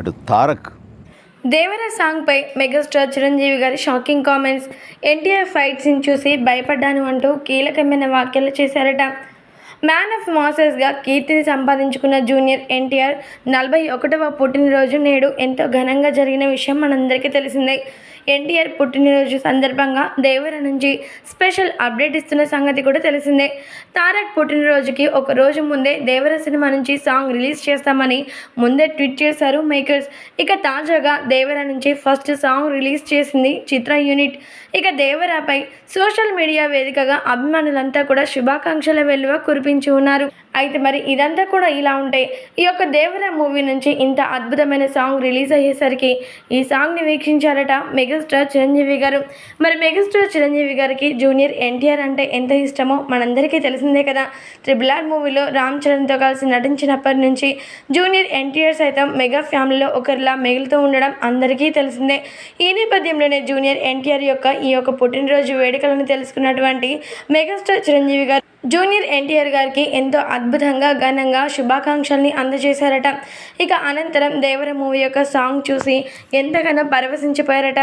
అటు తారక్. దేవర సాంగ్పై మెగాస్టార్ చిరంజీవి గారి షాకింగ్ కామెంట్స్. ఎన్టీఆర్ ఫైట్స్ని చూసి భయపడ్డాను అంటూ కీలకమైన వ్యాఖ్యలు చేశారట. మ్యాన్ ఆఫ్ మాసెస్గా కీర్తిని సంపాదించుకున్న జూనియర్ ఎన్టీఆర్ నలభై ఒకటవ పుట్టినరోజు నేడు ఎంతో ఘనంగా జరిగిన విషయం మనందరికీ తెలిసిందే. ఎన్టీఆర్ పుట్టినరోజు సందర్భంగా దేవర నుంచి స్పెషల్ అప్డేట్ ఇస్తున్న సంగతి కూడా తెలిసిందే. తారక్ పుట్టినరోజుకి ఒక రోజు ముందే దేవర సినిమా నుంచి సాంగ్ రిలీజ్ చేస్తామని ముందే ట్వీట్ చేశారు మేకర్స్. ఇక తాజాగా దేవర నుంచి ఫస్ట్ సాంగ్ రిలీజ్ చేసింది చిత్ర యూనిట్. ఇక దేవరాపై సోషల్ మీడియా వేదికగా అభిమానులంతా కూడా శుభాకాంక్షల వెలువ కురిపించి ఉన్నారు. అయితే మరి ఇదంతా కూడా ఇలా ఉంటే ఈ యొక్క దేవర మూవీ నుంచి ఇంత అద్భుతమైన సాంగ్ రిలీజ్ అయ్యేసరికి ఈ సాంగ్ని వీక్షించారట మెగాస్టార్ చిరంజీవి గారు. మరి మెగాస్టార్ చిరంజీవి గారికి జూనియర్ ఎన్టీఆర్ అంటే ఎంత ఇష్టమో మనందరికీ తెలిసిందే కదా. ట్రిబుల్ ఆర్ మూవీలో రామ్ చరణ్తో కలిసి నటించినప్పటి నుంచి జూనియర్ ఎన్టీఆర్ సైతం మెగా ఫ్యామిలీలో ఒకరిలా మిగులుతూ ఉండడం అందరికీ తెలిసిందే. ఈ నేపథ్యంలోనే జూనియర్ ఎన్టీఆర్ యొక్క ఈ యొక్క పుట్టినరోజు వేడుకలను తెలుసుకున్నటువంటి మెగాస్టార్ చిరంజీవి గారు జూనియర్ ఎన్టీఆర్ గారికి ఎంతో అద్భుతంగా ఘనంగా శుభాకాంక్షల్ని అందజేశారట. ఇక అనంతరం దేవర మూవీ యొక్క సాంగ్ చూసి ఎంతగానో పరవశించిపోయారట.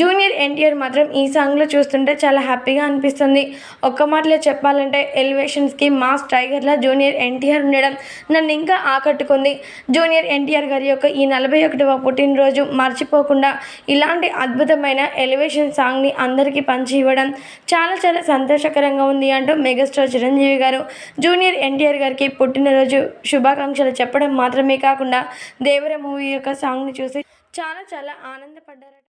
జూనియర్ ఎన్టీఆర్ మాత్రం ఈ సాంగ్లో చూస్తుంటే చాలా హ్యాపీగా అనిపిస్తుంది. ఒక్క మాటలో చెప్పాలంటే ఎలివేషన్స్కి మాస్ టైగర్లా జూనియర్ ఎన్టీఆర్ ఉండడం నన్ను ఇంకా ఆకట్టుకుంది. జూనియర్ ఎన్టీఆర్ గారి యొక్క ఈ నలభై ఒకటవ పుట్టినరోజు మర్చిపోకుండా ఇలాంటి అద్భుతమైన ఎలివేషన్ సాంగ్ని అందరికీ పంచి ఇవ్వడం చాలా చాలా సంతోషకరంగా ఉంది అంటూ మెగాస్టార్ చిరంజీవి గారు జూనియర్ ఎన్టీఆర్ గారికి పుట్టినరోజు శుభాకాంక్షలు చెప్పడం మాత్రమే కాకుండా దేవర మూవీ యొక్క సాంగ్ని చూసి చాలా చాలా ఆనందపడ్డారట.